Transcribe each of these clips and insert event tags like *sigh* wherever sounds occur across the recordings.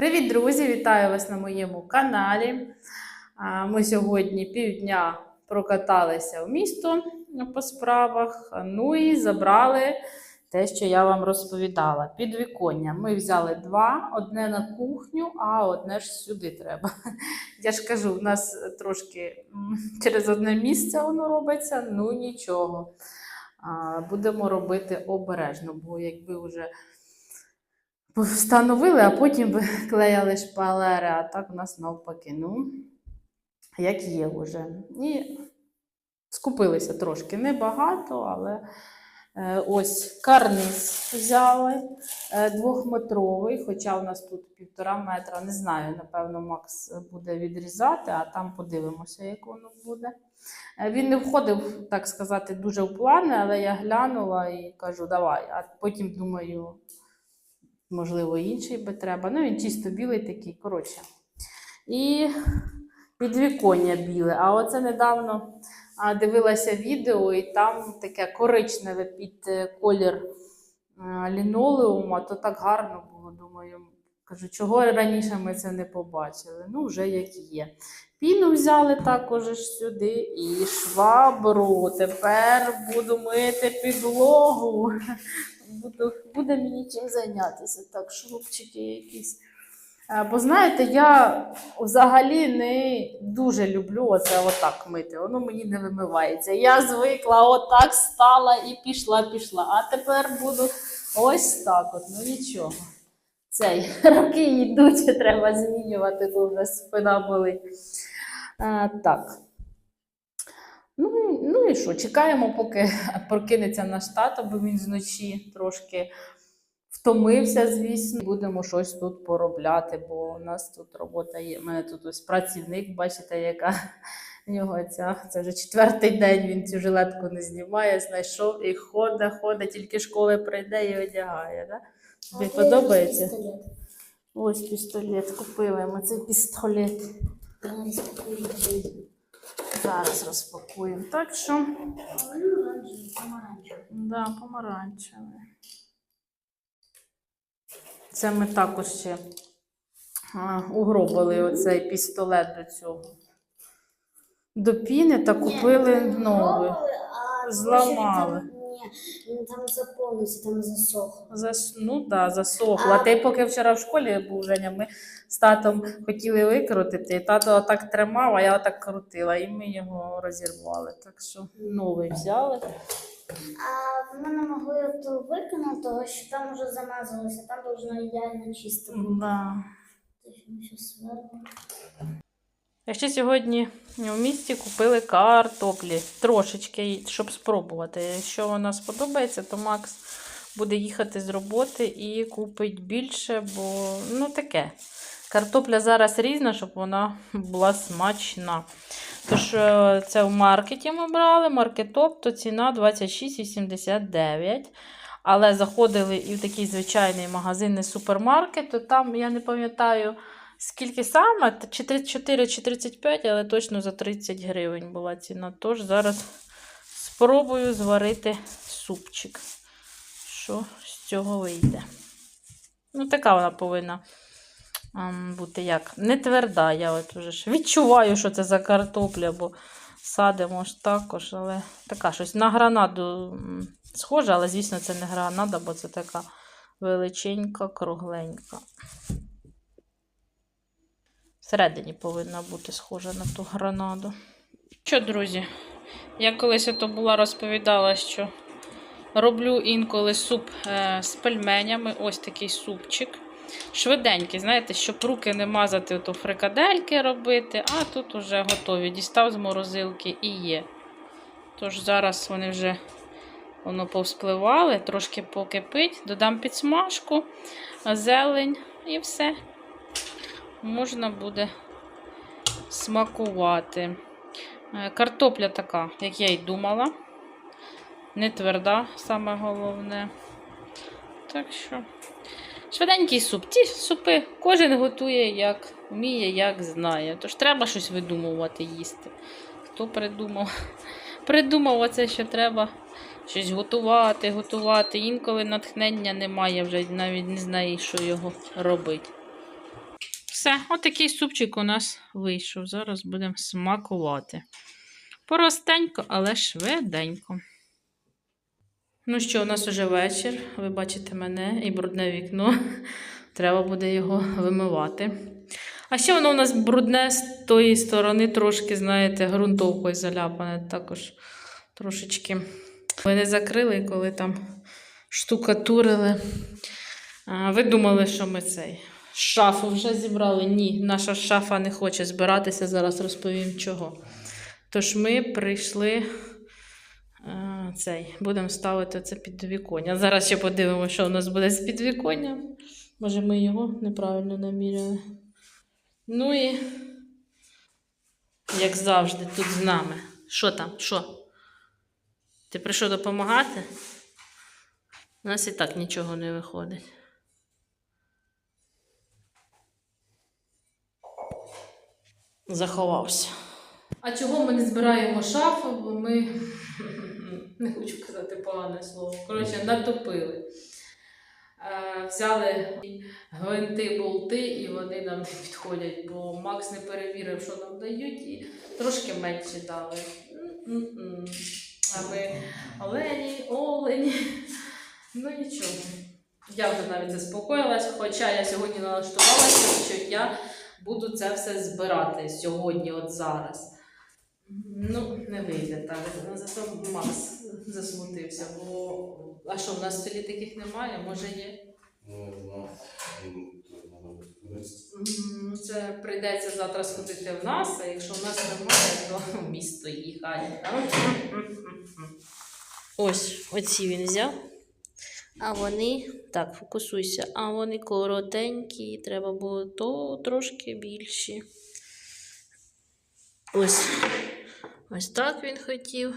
Привіт, друзі! Вітаю вас на моєму каналі. Ми сьогодні півдня прокаталися в місто по справах. Ну і забрали те, що я вам розповідала. Підвіконня. Ми взяли два: одне на кухню, а одне ж сюди треба. *laughs* Я ж кажу, у нас трошки через одне місце воно робиться, ну нічого. Будемо робити обережно, бо якби вже встановили, а потім би *laughs* клеяли шпалери, а так у нас навпаки. Ну, як є вже. І скупилися трошки небагато, але е, ось карниз взяли е, двохметровий, хоча у нас тут півтора метра, не знаю, напевно, Макс буде відрізати, а там подивимося, як воно буде. Е, Він не входив, так сказати, дуже в плани, але я глянула і кажу, давай. А потім думаю, можливо, інший би треба. Ну, він чисто білий такий, коротше. І підвіконня біле. А оце недавно дивилася відео, і там таке коричневе під е, колір лінолеума, то так гарно було. Думаю, кажу, чого раніше ми це не побачили. Ну, вже як є. Піну взяли також сюди і швабру. Тепер буду мити підлогу. *laughs* Буду, буде мені чим зайнятися. Так, шурупчики якісь. Бо знаєте, я взагалі не дуже люблю оце отак мити. Воно мені не вимивається. Я звикла, отак стала і пішла, пішла. А тепер буду ось так от. Ну нічого. Цей *laughs* роки йдуть, треба змінювати, то вже спина болить. А, так. Ну, ну і що, чекаємо, поки *laughs* прокинеться наш тато, бо він вночі трошки втомився, звісно. Будемо щось тут поробляти, бо у нас тут робота є. У мене тут ось працівник, бачите, яка *laughs* в нього ця. Це вже четвертий день він цю жилетку не знімає, знайшов і ходить, ходить, тільки школи прийде і одягає. Да? Тобі подобається? Ось пістолет. Купили ми цей пістолет. Зараз розпакуємо. Так що, да, помаранчевий. Це ми також ще а, угробили оцей пістолет до цього. До піни та купили новий. Зламали. Ні, там заповнився, там засохло. Зас... Ну да, засохла. Ти поки вчора в школі був Женя, ми з татом хотіли викрутити, і тато отак тримав, а я отак крутила, і ми його розірвали. Так що новий взяли. А ми не могли то виконати, тому що там вже замазалося, там должно ідеально чисто. Да. Тож ми щось свернемо. А ще сьогодні в місті купили картоплі трошечки, щоб спробувати. Якщо вона сподобається, то Макс буде їхати з роботи і купить більше, бо ну таке. Картопля зараз різна, щоб вона була смачна. Тож, е, це в маркеті ми брали, маркетоп, то ціна 26,89. Але заходили і в такий звичайний магазин, не супермаркет, то там, я не пам'ятаю, скільки саме, чи 34 чи 35, але точно за 30 гривень була ціна. Тож зараз спробую зварити супчик. Що з цього вийде? Ну, така вона повинна ем, бути як. Не тверда. Я от вже ж відчуваю, що це за картопля, бо садимо ж також, але така щось на гранаду схожа, але, звісно, це не гранада, бо це така величенька, кругленька. Всередині повинна бути схожа на ту гранаду. Що, друзі, я колись то була розповідала, що роблю інколи суп е, з пельменями. Ось такий супчик. Швиденький, знаєте, щоб руки не мазати, то фрикадельки робити, а тут вже готові. Дістав з морозилки і є. Тож зараз вони вже воно повспливали, трошки покипить, додам підсмажку, зелень і все. Можна буде смакувати. Е, Картопля така, як я й думала. Не тверда, саме головне. Так що, швиденький суп. Ті супи кожен готує, як вміє, як знає. Тож треба щось видумувати їсти. Хто придумав? *laughs* Придумав оце, що треба щось готувати, готувати. Інколи натхнення немає, вже навіть не знає, що його робити. Все, отакий супчик у нас вийшов. Зараз будемо смакувати. Простенько, але швиденько. Ну що, у нас уже вечір. Ви бачите мене і брудне вікно. *laughs* Треба буде його вимивати. А ще воно у нас брудне з тої сторони, трошки, знаєте, ґрунтовкою заляпане також трошечки. Ми не закрили, коли там штукатурили. А, Ви думали, що ми цей шафу вже зібрали? Ні, наша шафа не хоче збиратися. Зараз розповім чого. Тож ми прийшли. а, Цей, будемо ставити це підвіконня. Зараз ще подивимося, що у нас буде з підвіконням. Може, ми його неправильно наміряли. Ну і, як завжди, тут з нами. Що там? Що? Ти прийшов допомагати? У нас і так нічого не виходить. Заховався. А чого ми не збираємо шафу? Бо ми не хочу казати погане слово. Коротше, натопили. Е, Взяли гвинти, болти, і вони нам не підходять, бо Макс не перевірив, що нам дають, і трошки менше дали. А ми олені, олені. Ну нічого. Я вже навіть заспокоїлась, хоча я сьогодні налаштувалася, що я буду це все збирати сьогодні, от зараз. Ну, не вийде так. Зато Макс засмутився, бо а що, в нас в селі таких немає, може є. Ну, Це прийдеться завтра сходити в нас, а якщо в нас немає, то в місто їхати. Ось, оці він взяв. А вони, так, фокусуйся, а вони коротенькі, треба було то трошки більші. Ось. Ось так він хотів.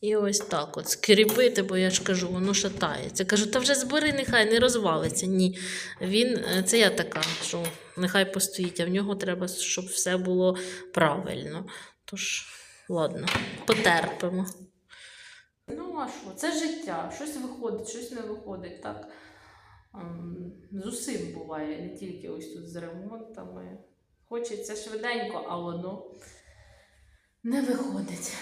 І ось так от скріпити, бо я ж кажу, воно шатається. Кажу, та вже збери, нехай не розвалиться. Ні. Він, це я така, що нехай постоїть, а в нього треба, щоб все було правильно. Тож, ладно, потерпимо. Ну, а що? Це життя. Щось виходить, щось не виходить. Так ем, з усім буває, не тільки ось тут з ремонтами. Хочеться швиденько, а воно не виходить.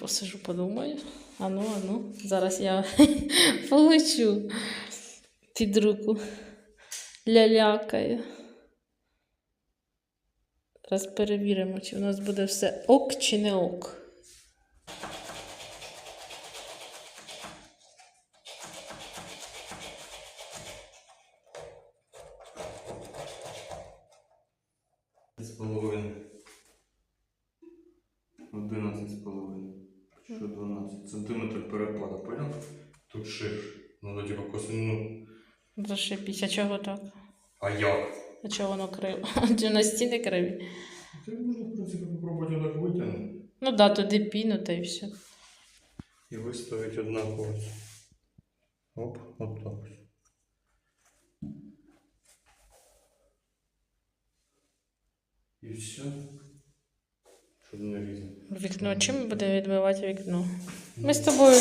Посижу, подумаю. Ану, ану. Зараз я *laughs* получу під руку. Лялякаю. Зараз перевіримо, чи в нас буде все ок чи не ок. Перепада, понял? Тут ширше. Надо типа косину. Зашипісь, а чого так? А як? А чого воно криво? *laughs* Чи на стіни криві? Ти можна, в принципі, попробувати отак витягнути. Ну да, туди піну та все. І виставити однаково. Оп, от так ось. І все. Вікно. Чим буде відбивати вікно? Ми з тобою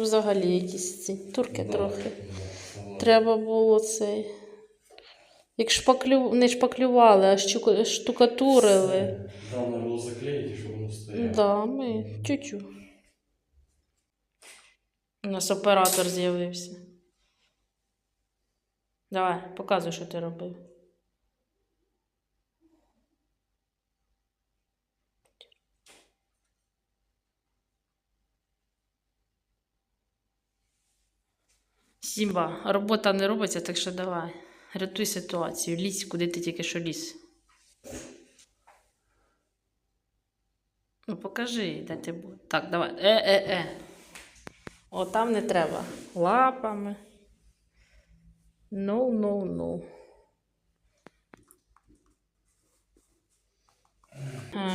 взагалі якісь ці турки трохи. Треба було цей. Як шпаклю... не шпаклювали, а щука- штукатурили. Да, надо було заклеїти, щоб воно стояло. Да, ми чуть-чуть. У нас оператор з'явився. Давай, показуй, що ти робив. Сімба, робота не робиться, так що давай. Рятуй ситуацію. Лізь, куди ти тільки що ліз. Ну, покажи, де ти був. Так, давай. Е-е-е. О, там не треба. Лапами. Ну, ну, ну.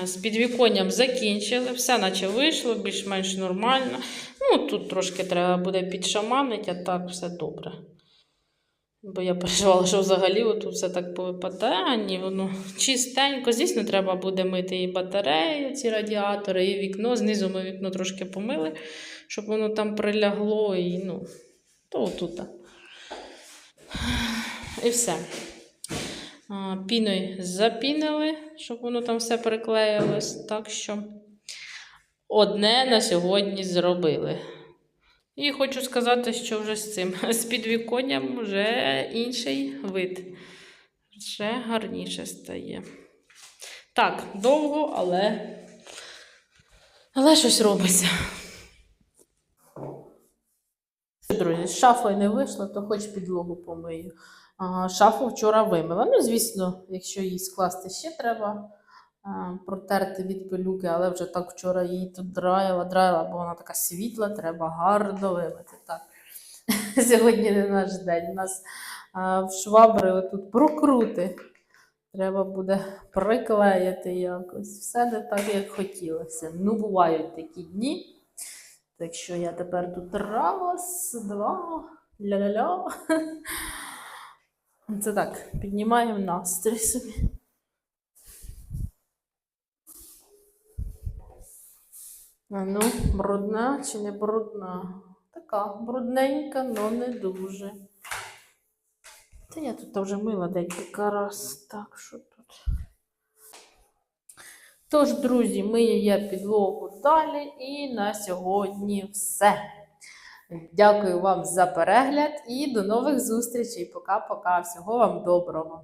З підвіконням закінчили, все наче вийшло, більш-менш нормально. Ну, тут трошки треба буде підшаманити, а так все добре. Бо я переживала, що взагалі тут все так повипадає, а ні, воно чистенько. Звісно, треба буде мити і батарею, ці радіатори, і вікно. Знизу ми вікно трошки помили, щоб воно там прилягло і ну, то отут. І все. Піною запінили, щоб воно там все приклеїлось. Так що одне на сьогодні зробили. І хочу сказати, що вже з цим, *laughs* з підвіконням вже інший вид. Вже гарніше стає. Так, довго, але. Але щось робиться. Друзі, з шафою не вийшло, то хоч підлогу помию. Шафу вчора вимила. Ну, звісно, якщо її скласти ще треба протерти від пилюки, але вже так вчора її тут драїла, драїла, бо вона така світла, треба гарно вимити. Так. *laughs* Сьогодні не наш день. У нас в швабри тут прокрути. Треба буде приклеїти якось. Все не так, як хотілося. Ну, бувають такі дні. Так що я тепер тут раз, два, ля-ля-ля. *laughs* Це так, піднімаємо настрій собі. А ну, брудна чи не брудна? Така брудненька, але не дуже. Та я тут вже мила декілька раз, так що тут. Тож, друзі, мию я підлогу далі і на сьогодні все. Дякую вам за перегляд і до нових зустрічей. Пока-пока. Всього вам доброго.